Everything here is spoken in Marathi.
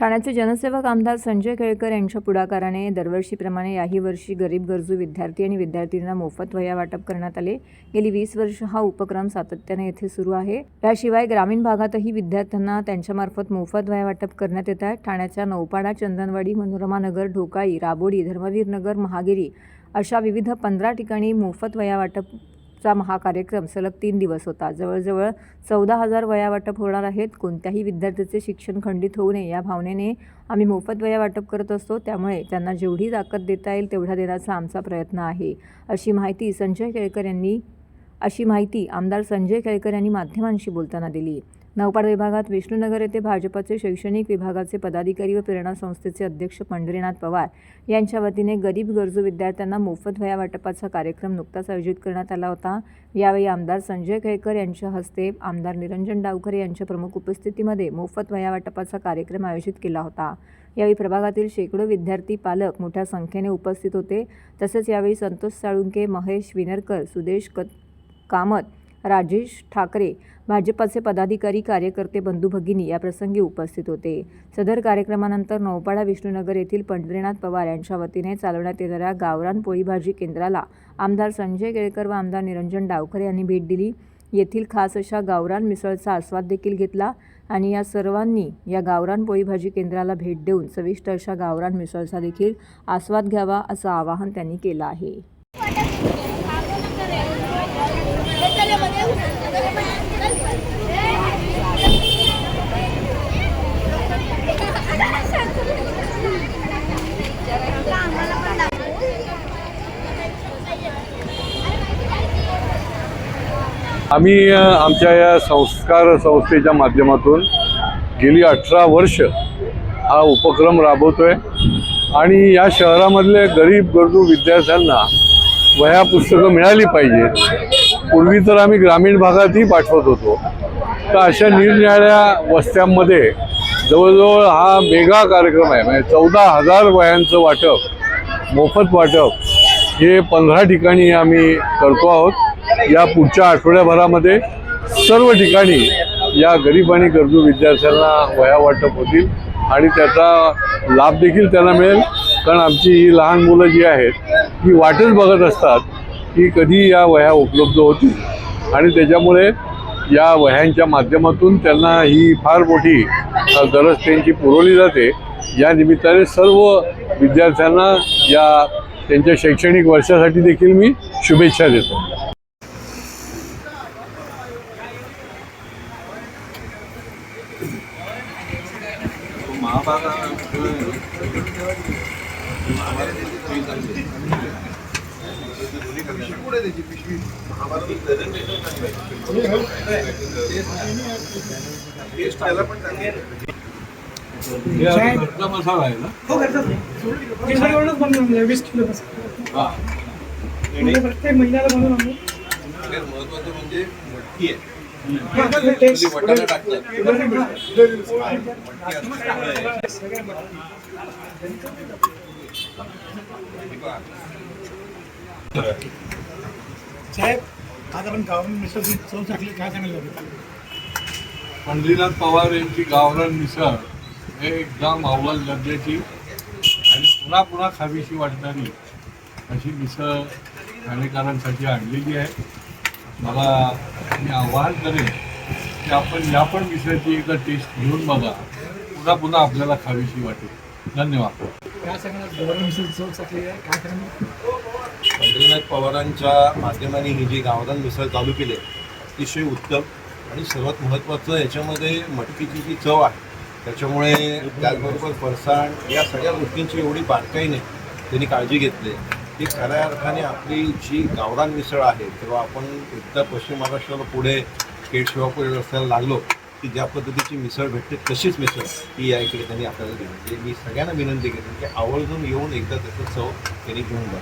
ठाण्याचे जनसेवक आमदार संजय केळकर यांच्या पुढाकाराने दरवर्षीप्रमाणे याही वर्षी गरीब गरजू विद्यार्थी आणि विद्यार्थ्यांना मोफत वया वाटप करण्यात आले. गेली वीस वर्ष हा उपक्रम सातत्याने येथे सुरू आहे. याशिवाय ग्रामीण भागातही विद्यार्थ्यांना त्यांच्यामार्फत मोफत वया वाटप करण्यात येत आहे. ठाण्याच्या नौपाडा चंदनवाडी मनोरमा नगर ढोकाळी राबोडी धर्मवीर नगर महागिरी अशा विविध पंधरा ठिकाणी मोफत वया वाटप हा कार्यक्रम सलग तीन दिवस होता. जवळजवळ चौदा हजार वया वाटप होणार आहेत. कोणत्याही विद्यार्थ्याचे शिक्षण खंडित होऊ नये या भावनेने आम्ही मोफत वया वाटप करत असतो. त्यामुळे त्यांना जेवढी ताकद देता येईल तेवढा देण्याचा आमचा प्रयत्न आहे. अशी माहिती संजय केळकर यांनी अशी माहिती आमदार संजय केळकर यांनी माध्यमांशी बोलताना दिली. नौपाड विभागात विष्णुनगर येथे भाजपचे शैक्षणिक विभागाचे पदाधिकारी व प्रेरणा संस्थेचे अध्यक्ष पंढरीनाथ पवार यांच्या वतीने गरीब गरजू विद्यार्थ्यांना मोफत वया वाटपाचा कार्यक्रम नुकताच आयोजित करण्यात आला होता. यावेळी आमदार संजय केळकर यांच्या हस्ते आमदार निरंजन डावखरे यांच्या प्रमुख उपस्थितीमध्ये मोफत वया वाटपाचा कार्यक्रम आयोजित केला होता. यावेळी प्रभागातील शेकडो विद्यार्थी पालक मोठ्या संख्येने उपस्थित होते. तसेच यावेळी संतोष साळुंके महेश विनरकर सुदेश क कामत राजेश ठाकरे भाजपाचे पदाधिकारी कार्यकर्ते बंधू भगिनी या प्रसंगी उपस्थित होते. सदर कार्यक्रमानंतर नौपाडा विष्णुनगर येथील पंढरीनाथ पवार यांच्या वतीने चालवण्यात येणाऱ्या गावरान पोळी भाजी केंद्राला आमदार संजय केळकर व आमदार निरंजन डावखरे यांनी भेट दिली. येथील खास अशा गावरान मिसळचा आस्वाद देखील घेतला आणि या सर्वांनी या गावरान पोळी भाजी केंद्राला भेट देऊन चविष्ट अशा गावरान मिसळचा देखील आस्वाद घ्यावा असं आवाहन त्यांनी केलं आहे. आम्ही आमच्या या संस्कार संस्थेच्या माध्यमातून गेली अठरा वर्ष हा उपक्रम राबवतोय. आणि या शहरामधले गरीब गरजू विद्यार्थ्यांना वह्या पुस्तकं मिळाली पाहिजेत. पूर्वी तर आम्ही ग्रामीण भागातही पाठवत होतो. तर अशा निरनिराळ्या वस्त्यांमध्ये जवळजवळ हा मेगा कार्यक्रम आहे. म्हणजे चौदा हजार वह्यांचं वाटप मोफत वाटप हे पंधरा ठिकाणी आम्ही करतो आहोत. या पुढच्या आठवड्याभरामध्ये सर्व ठिकाणी या गरीब आणि गरजू विद्यार्थ्यांना वया वाटप होतील आणि त्याचा लाभ देखील त्यांना मिळेल. कारण आमची ही लहान मुलं जी आहेत ही वाटच बघत असतात की कधी या वह्या उपलब्ध होतील. आणि त्याच्यामुळे या वह्यांच्या माध्यमातून त्यांना ही फार मोठी गरज त्यांची पुरवली जाते. या निमित्ताने सर्व विद्यार्थ्यांना या त्यांच्या शैक्षणिक वर्षासाठी देखील मी शुभेच्छा देतो. मसाला आहे ना हो. आहे. वीस किलो मसाला. म्हणजे प्रत्येक महिन्याला बनवून आणलं महत्वाचं म्हणजे मटकी आहे. साहेब आज आपण गावरान मिसळ चव टाकली काय सांगायला पंढरीनाथ पवार यांची गावरान मिसळ हे एकदम अव्वल दर्जाची आणि पुन्हा पुन्हा खावीशी वाटणारी अशी मिसळ ठाणेकरांसाठी आणलेली आहे. मला मी आवाहन करेन की आपण या पण मिसळची एकदा टेस्ट घेऊन बघा. पुन्हा पुन्हा आपल्याला खावीशी वाटेल. धन्यवाद. काय पंढरीनाथ पवारांच्या माध्यमाने ही जी गावरान मिसळ चालू केली आहे अतिशय उत्तम आणि सर्वात महत्त्वाचं याच्यामध्ये मटकीची जी चव आहे त्याच्यामुळे त्याचबरोबर फरसाण या सगळ्या गोष्टींची एवढी बारकाईने त्यांनी काळजी घेतली आहे. ती खऱ्या अर्थाने आपली जी गावरान मिसळ आहे किंवा आपण एकदा पश्चिम महाराष्ट्राला पुढे पेठ शिवापूर रस्त्याला लागलो की ज्या पद्धतीची मिसळ भेटते तशीच मिसळ ही या इकडे त्यांनी आपल्याला दिली. म्हणजे मी सगळ्यांना विनंती केली की आवर्जून येऊन एकदा त्याचं चव त्यांनी घेऊन जा